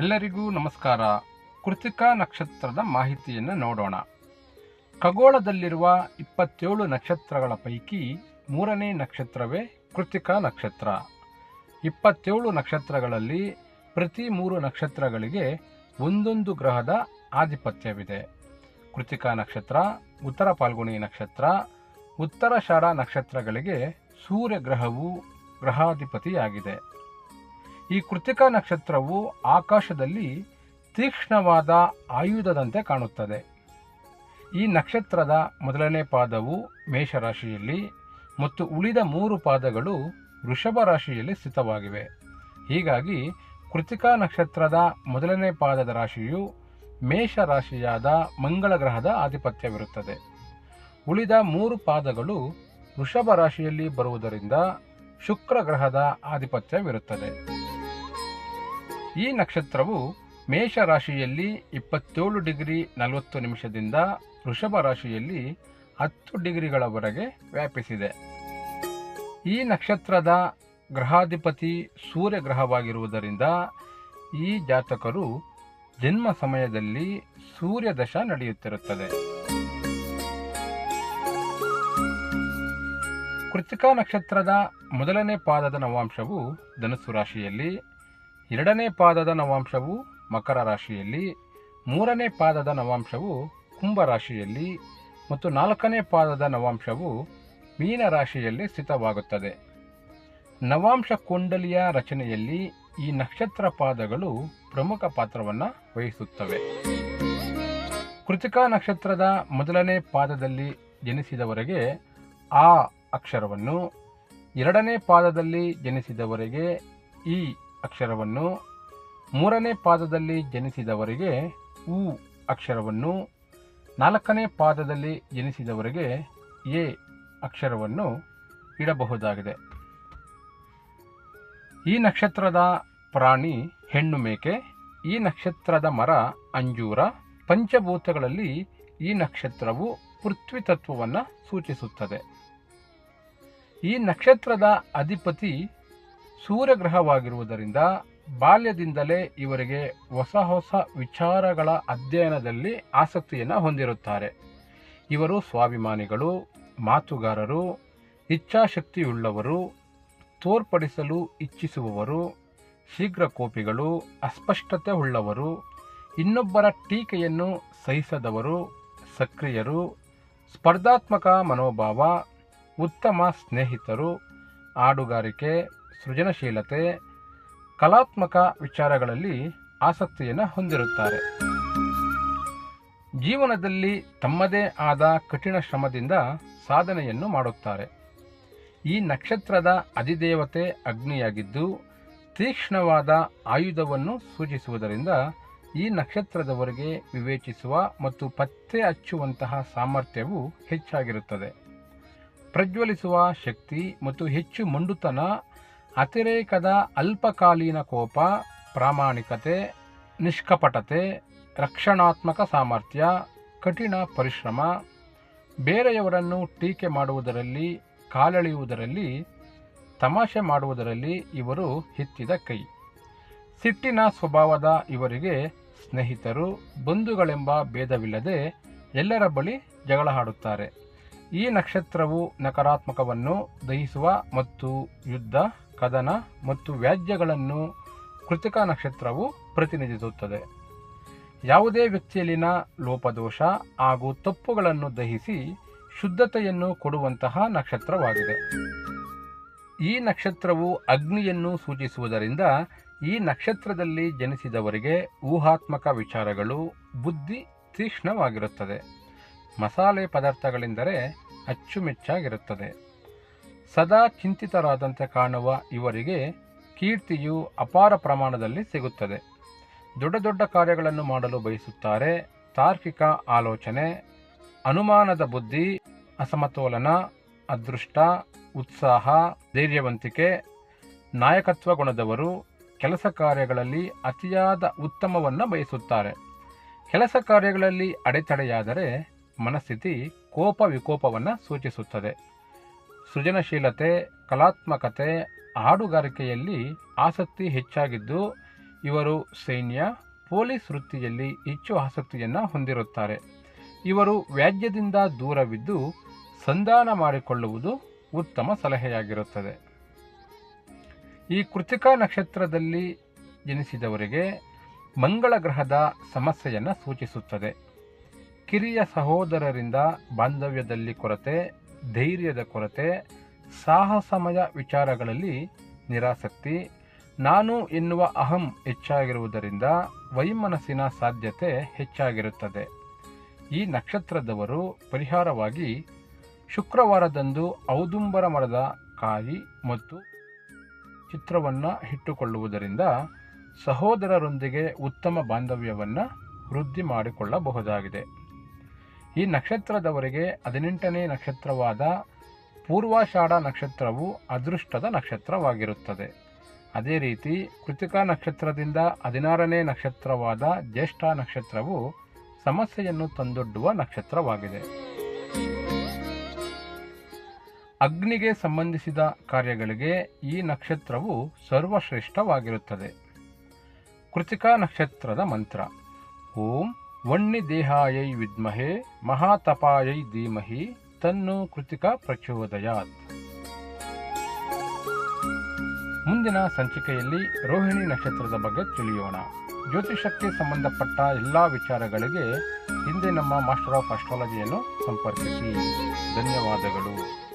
ಎಲ್ಲರಿಗೂ ನಮಸ್ಕಾರ. ಕೃತಿಕಾ ನಕ್ಷತ್ರದ ಮಾಹಿತಿಯನ್ನು ನೋಡೋಣ. ಖಗೋಳದಲ್ಲಿರುವ ಇಪ್ಪತ್ತೇಳು ನಕ್ಷತ್ರಗಳ ಪೈಕಿ ಮೂರನೇ ನಕ್ಷತ್ರವೇ ಕೃತಿಕಾ ನಕ್ಷತ್ರ. ಇಪ್ಪತ್ತೇಳು ನಕ್ಷತ್ರಗಳಲ್ಲಿ ಪ್ರತಿ ಮೂರು ನಕ್ಷತ್ರಗಳಿಗೆ ಒಂದೊಂದು ಗ್ರಹದ ಆಧಿಪತ್ಯವಿದೆ. ಕೃತಿಕಾ ನಕ್ಷತ್ರ, ಉತ್ತರ ಪಾಲ್ಗುಣಿ ನಕ್ಷತ್ರ, ಉತ್ತರ ಉತ್ತರಾಷಾಢ ನಕ್ಷತ್ರಗಳಿಗೆ ಸೂರ್ಯ ಗ್ರಹವು ಗ್ರಹಾಧಿಪತಿಯಾಗಿದೆ. ಈ ಕೃತಿಕಾ ನಕ್ಷತ್ರವು ಆಕಾಶದಲ್ಲಿ ತೀಕ್ಷ್ಣವಾದ ಆಯುಧದಂತೆ ಕಾಣುತ್ತದೆ. ಈ ನಕ್ಷತ್ರದ ಮೊದಲನೇ ಪಾದವು ಮೇಷರಾಶಿಯಲ್ಲಿ ಮತ್ತು ಉಳಿದ ಮೂರು ಪಾದಗಳು ವೃಷಭ ರಾಶಿಯಲ್ಲಿ ಸ್ಥಿತವಾಗಿವೆ. ಹೀಗಾಗಿ ಕೃತಿಕಾ ನಕ್ಷತ್ರದ ಮೊದಲನೇ ಪಾದದ ರಾಶಿಯು ಮೇಷ ರಾಶಿಯಾದ ಮಂಗಳ ಗ್ರಹದ ಆಧಿಪತ್ಯವಿರುತ್ತದೆ. ಉಳಿದ ಮೂರು ಪಾದಗಳು ವೃಷಭ ರಾಶಿಯಲ್ಲಿ ಬರುವುದರಿಂದ ಶುಕ್ರ ಗ್ರಹದ ಆಧಿಪತ್ಯವಿರುತ್ತದೆ. ಈ ನಕ್ಷತ್ರವು ಮೇಷ ರಾಶಿಯಲ್ಲಿ ಇಪ್ಪತ್ತೇಳು ಡಿಗ್ರಿ ನಲವತ್ತು ನಿಮಿಷದಿಂದ ವೃಷಭ ರಾಶಿಯಲ್ಲಿ ಹತ್ತು ಡಿಗ್ರಿಗಳವರೆಗೆ ವ್ಯಾಪಿಸಿದೆ. ಈ ನಕ್ಷತ್ರದ ಗ್ರಹಾಧಿಪತಿ ಸೂರ್ಯ ಗ್ರಹವಾಗಿರುವುದರಿಂದ ಈ ಜಾತಕರು ಜನ್ಮ ಸಮಯದಲ್ಲಿ ಸೂರ್ಯ ದಶ ನಡೆಯುತ್ತಿರುತ್ತದೆ. ಕೃತಿಕಾ ನಕ್ಷತ್ರದ ಮೊದಲನೇ ಪಾದದ ನವಾಂಶವು ಧನಸ್ಸು ರಾಶಿಯಲ್ಲಿ ಎರಡನೇ ಪಾದದ ನವಾಂಶವು ಮಕರ ರಾಶಿಯಲ್ಲಿ, ಮೂರನೇ ಪಾದದ ನವಾಂಶವು ಕುಂಭ ರಾಶಿಯಲ್ಲಿ ಮತ್ತು ನಾಲ್ಕನೇ ಪಾದದ ನವಾಂಶವು ಮೀನ ರಾಶಿಯಲ್ಲಿ ಸ್ಥಿತವಾಗುತ್ತದೆ. ನವಾಂಶ ಕುಂಡಲಿಯ ರಚನೆಯಲ್ಲಿ ಈ ನಕ್ಷತ್ರ ಪಾದಗಳು ಪ್ರಮುಖ ಪಾತ್ರವನ್ನು ವಹಿಸುತ್ತವೆ. ಕೃತಿಕಾ ನಕ್ಷತ್ರದ ಮೊದಲನೇ ಪಾದದಲ್ಲಿ ಜನಿಸಿದವರೆಗೆ ಆ ಅಕ್ಷರವನ್ನು, ಎರಡನೇ ಪಾದದಲ್ಲಿ ಜನಿಸಿದವರೆಗೆ ಈ ಅಕ್ಷರವನ್ನು ಮೂರನೇ ಪಾದದಲ್ಲಿ ಜನಿಸಿದವರಿಗೆ ಉ ಅಕ್ಷರವನ್ನು ನಾಲ್ಕನೇ ಪಾದದಲ್ಲಿ ಜನಿಸಿದವರಿಗೆ ಎ ಅಕ್ಷರವನ್ನು ಇಡಬಹುದಾಗಿದೆ. ಈ ನಕ್ಷತ್ರದ ಪ್ರಾಣಿ ಹೆಣ್ಣು ಮೇಕೆ, ಈ ನಕ್ಷತ್ರದ ಮರ ಅಂಜೂರ, ಪಂಚಭೂತಗಳಲ್ಲಿ ಈ ನಕ್ಷತ್ರವು ಪೃಥ್ವಿ ತತ್ವವನ್ನು ಸೂಚಿಸುತ್ತದೆ. ಈ ನಕ್ಷತ್ರದ ಅಧಿಪತಿ ಸೂರ್ಯಗ್ರಹವಾಗಿರುವುದರಿಂದ ಬಾಲ್ಯದಿಂದಲೇ ಇವರಿಗೆ ಹೊಸ ಹೊಸ ವಿಚಾರಗಳ ಅಧ್ಯಯನದಲ್ಲಿ ಆಸಕ್ತಿಯನ್ನು ಹೊಂದಿರುತ್ತಾರೆ. ಇವರು ಸ್ವಾಭಿಮಾನಿಗಳು, ಮಾತುಗಾರರು, ಇಚ್ಛಾಶಕ್ತಿಯುಳ್ಳವರು, ತೋರ್ಪಡಿಸಲು ಇಚ್ಛಿಸುವವರು, ಶೀಘ್ರ ಕೋಪಿಗಳು, ಅಸ್ಪಷ್ಟತೆ ಉಳ್ಳವರು, ಇನ್ನೊಬ್ಬರ ಟೀಕೆಯನ್ನು ಸಹಿಸದವರು, ಸಕ್ರಿಯರು, ಸ್ಪರ್ಧಾತ್ಮಕ ಮನೋಭಾವ, ಉತ್ತಮ ಸ್ನೇಹಿತರು ಹಾಡುಗಾರಿಕೆ ಸೃಜನಶೀಲತೆ, ಕಲಾತ್ಮಕ ವಿಚಾರಗಳಲ್ಲಿ ಆಸಕ್ತಿಯನ್ನು ಹೊಂದಿರುತ್ತಾರೆ. ಜೀವನದಲ್ಲಿ ತಮ್ಮದೇ ಆದ ಕಠಿಣ ಶ್ರಮದಿಂದ ಸಾಧನೆಯನ್ನು ಮಾಡುತ್ತಾರೆ. ಈ ನಕ್ಷತ್ರದ ಅಧಿದೇವತೆ ಅಗ್ನಿಯಾಗಿದ್ದು, ತೀಕ್ಷ್ಣವಾದ ಆಯುಧವನ್ನು ಸೂಚಿಸುವುದರಿಂದ ಈ ನಕ್ಷತ್ರದವರೆಗೆ ವಿವೇಚಿಸುವ ಮತ್ತು ಪತ್ತೆ ಹಚ್ಚುವಂತಹ ಸಾಮರ್ಥ್ಯವು ಹೆಚ್ಚಾಗಿರುತ್ತದೆ. ಪ್ರಜ್ವಲಿಸುವ ಶಕ್ತಿ ಮತ್ತು ಹೆಚ್ಚು ಮೊಂಡುತನ ಅತಿರೇಕದ ಅಲ್ಪಕಾಲೀನ ಕೋಪ, ಪ್ರಾಮಾಣಿಕತೆ, ನಿಷ್ಕಪಟತೆ, ರಕ್ಷಣಾತ್ಮಕ ಸಾಮರ್ಥ್ಯ, ಕಠಿಣ ಪರಿಶ್ರಮ, ಬೇರೆಯವರನ್ನು ಟೀಕೆ ಮಾಡುವುದರಲ್ಲಿ, ಕಾಲೆಳೆಯುವುದರಲ್ಲಿ, ತಮಾಷೆ ಮಾಡುವುದರಲ್ಲಿ ಇವರು ಹಿತ್ತಿದ ಕೈ. ಸಿಟ್ಟಿನ ಸ್ವಭಾವದ ಇವರಿಗೆ ಸ್ನೇಹಿತರು, ಬಂಧುಗಳೆಂಬ ಭೇದವಿಲ್ಲದೆ ಎಲ್ಲರ ಬಳಿ ಜಗಳ ಆಡುತ್ತಾರೆ ಈ ನಕ್ಷತ್ರವು ನಕಾರಾತ್ಮಕವನ್ನು ದಹಿಸುವ ಮತ್ತು ಯುದ್ಧ, ಕದನ ಮತ್ತು ವ್ಯಾಜ್ಯಗಳನ್ನು ಕೃತಿಕಾ ನಕ್ಷತ್ರವು ಪ್ರತಿನಿಧಿಸುತ್ತದೆ. ಯಾವುದೇ ವ್ಯಕ್ತಿಯಲ್ಲಿನ ಲೋಪದೋಷ ಹಾಗೂ ತಪ್ಪುಗಳನ್ನು ದಹಿಸಿ ಶುದ್ಧತೆಯನ್ನು ಕೊಡುವಂತಹ ನಕ್ಷತ್ರವಾಗಿದೆ. ಈ ನಕ್ಷತ್ರವು ಅಗ್ನಿಯನ್ನು ಸೂಚಿಸುವುದರಿಂದ ಈ ನಕ್ಷತ್ರದಲ್ಲಿ ಜನಿಸಿದವರಿಗೆ ಊಹಾತ್ಮಕ ವಿಚಾರಗಳು, ಬುದ್ಧಿ ತೀಕ್ಷ್ಣವಾಗಿರುತ್ತದೆ. ಮಸಾಲೆ ಪದಾರ್ಥಗಳೆಂದರೆ ಅಚ್ಚುಮೆಚ್ಚಾಗಿರುತ್ತದೆ. ಸದಾ ಚಿಂತಿತರಾದಂತೆ ಕಾಣುವ ಇವರಿಗೆ ಕೀರ್ತಿಯು ಅಪಾರ ಪ್ರಮಾಣದಲ್ಲಿ ಸಿಗುತ್ತದೆ. ದೊಡ್ಡ ದೊಡ್ಡ ಕಾರ್ಯಗಳನ್ನು ಮಾಡಲು ಬಯಸುತ್ತಾರೆ. ತಾರ್ಕಿಕ ಆಲೋಚನೆ, ಅನುಮಾನದ ಬುದ್ಧಿ, ಅಸಮತೋಲನ, ಅದೃಷ್ಟ, ಉತ್ಸಾಹ, ಧೈರ್ಯವಂತಿಕೆ, ನಾಯಕತ್ವ ಗುಣದವರು ಕೆಲಸ ಕಾರ್ಯಗಳಲ್ಲಿ ಅತಿಯಾದ ಉತ್ತಮವನ್ನು ಬಯಸುತ್ತಾರೆ. ಕೆಲಸ ಕಾರ್ಯಗಳಲ್ಲಿ ಅಡೆತಡೆಯಾದರೆ ಮನಸ್ಥಿತಿ ಕೋಪ ವಿಕೋಪವನ್ನು ಸೂಚಿಸುತ್ತದೆ. ಸೃಜನಶೀಲತೆ, ಕಲಾತ್ಮಕತೆ, ಹಾಡುಗಾರಿಕೆಯಲ್ಲಿ ಆಸಕ್ತಿ ಹೆಚ್ಚಾಗಿದ್ದು, ಇವರು ಸೈನ್ಯ, ಪೊಲೀಸ್ ವೃತ್ತಿಯಲ್ಲಿ ಹೆಚ್ಚು ಆಸಕ್ತಿಯನ್ನು ಹೊಂದಿರುತ್ತಾರೆ. ಇವರು ವ್ಯಾಜ್ಯದಿಂದ ದೂರವಿದ್ದು, ಸಂಧಾನ ಮಾಡಿಕೊಳ್ಳುವುದು ಉತ್ತಮ ಸಲಹೆಯಾಗಿರುತ್ತದೆ. ಈ ಕೃತಿಕಾ ನಕ್ಷತ್ರದಲ್ಲಿ ಜನಿಸಿದವರಿಗೆ ಮಂಗಳ ಗ್ರಹದ ಸಮಸ್ಯೆಯನ್ನು ಸೂಚಿಸುತ್ತದೆ. ಕಿರಿಯ ಸಹೋದರರಿಂದ ಬಾಂಧವ್ಯದಲ್ಲಿ ಕೊರತೆ, ಧೈರ್ಯದ ಕೊರತೆ, ಸಾಹಸಮಯ ವಿಚಾರಗಳಲ್ಲಿ ನಿರಾಸಕ್ತಿ. ನಾನು ಎನ್ನುವ ಅಹಂ ಹೆಚ್ಚಾಗಿರುವುದರಿಂದ ವೈಮನಸ್ಸಿನ ಸಾಧ್ಯತೆ ಹೆಚ್ಚಾಗಿರುತ್ತದೆ. ಈ ನಕ್ಷತ್ರದವರು ಪರಿಹಾರವಾಗಿ ಶುಕ್ರವಾರದಂದು ಔದುಂಬರ ಮರದ ಕಾಯಿ ಮತ್ತು ಚಿತ್ರವನ್ನು ಇಟ್ಟುಕೊಳ್ಳುವುದರಿಂದ ಸಹೋದರರೊಂದಿಗೆ ಉತ್ತಮ ಬಾಂಧವ್ಯವನ್ನು ವೃದ್ಧಿ ಮಾಡಿಕೊಳ್ಳಬಹುದಾಗಿದೆ. ಈ ನಕ್ಷತ್ರದವರಿಗೆ ಹದಿನೆಂಟನೇ ನಕ್ಷತ್ರವಾದ ಪೂರ್ವಾಷಾಢ ನಕ್ಷತ್ರವು ಅದೃಷ್ಟದ ನಕ್ಷತ್ರವಾಗಿರುತ್ತದೆ. ಅದೇ ರೀತಿ ಕೃತಿಕಾ ನಕ್ಷತ್ರದಿಂದ ಹದಿನಾರನೇ ನಕ್ಷತ್ರವಾದ ಜ್ಯೇಷ್ಠ ನಕ್ಷತ್ರವು ಸಮಸ್ಯೆಯನ್ನು ತಂದೊಡ್ಡುವ ನಕ್ಷತ್ರವಾಗಿದೆ. ಅಗ್ನಿಗೆ ಸಂಬಂಧಿಸಿದ ಕಾರ್ಯಗಳಿಗೆ ಈ ನಕ್ಷತ್ರವು ಸರ್ವಶ್ರೇಷ್ಠವಾಗಿರುತ್ತದೆ. ಕೃತಿಕಾ ನಕ್ಷತ್ರದ ಮಂತ್ರ. ಓಂ ವಣ್ಣಿ ದೇಹಾಯೈ ವಿದ್ಮಹೆ, ಮಹಾತಪಾಯೈ ಧೀಮಹಿ, ತನ್ನು ಕೃತಿಕ ಪ್ರಚೋದಯಾತ್. ಮುಂದಿನ ಸಂಚಿಕೆಯಲ್ಲಿ ರೋಹಿಣಿ ನಕ್ಷತ್ರದ ಬಗ್ಗೆ ತಿಳಿಯೋಣ. ಜ್ಯೋತಿಷಕ್ಕೆ ಸಂಬಂಧಪಟ್ಟ ಎಲ್ಲ ವಿಚಾರಗಳಿಗೆ ಹಿಂದೆ ನಮ್ಮ ಮಾಸ್ಟರ್ ಆಫ್ ಅಸ್ಟ್ರಾಲಜಿಯನ್ನು ಸಂಪರ್ಕಿಸಿ. ಧನ್ಯವಾದಗಳು.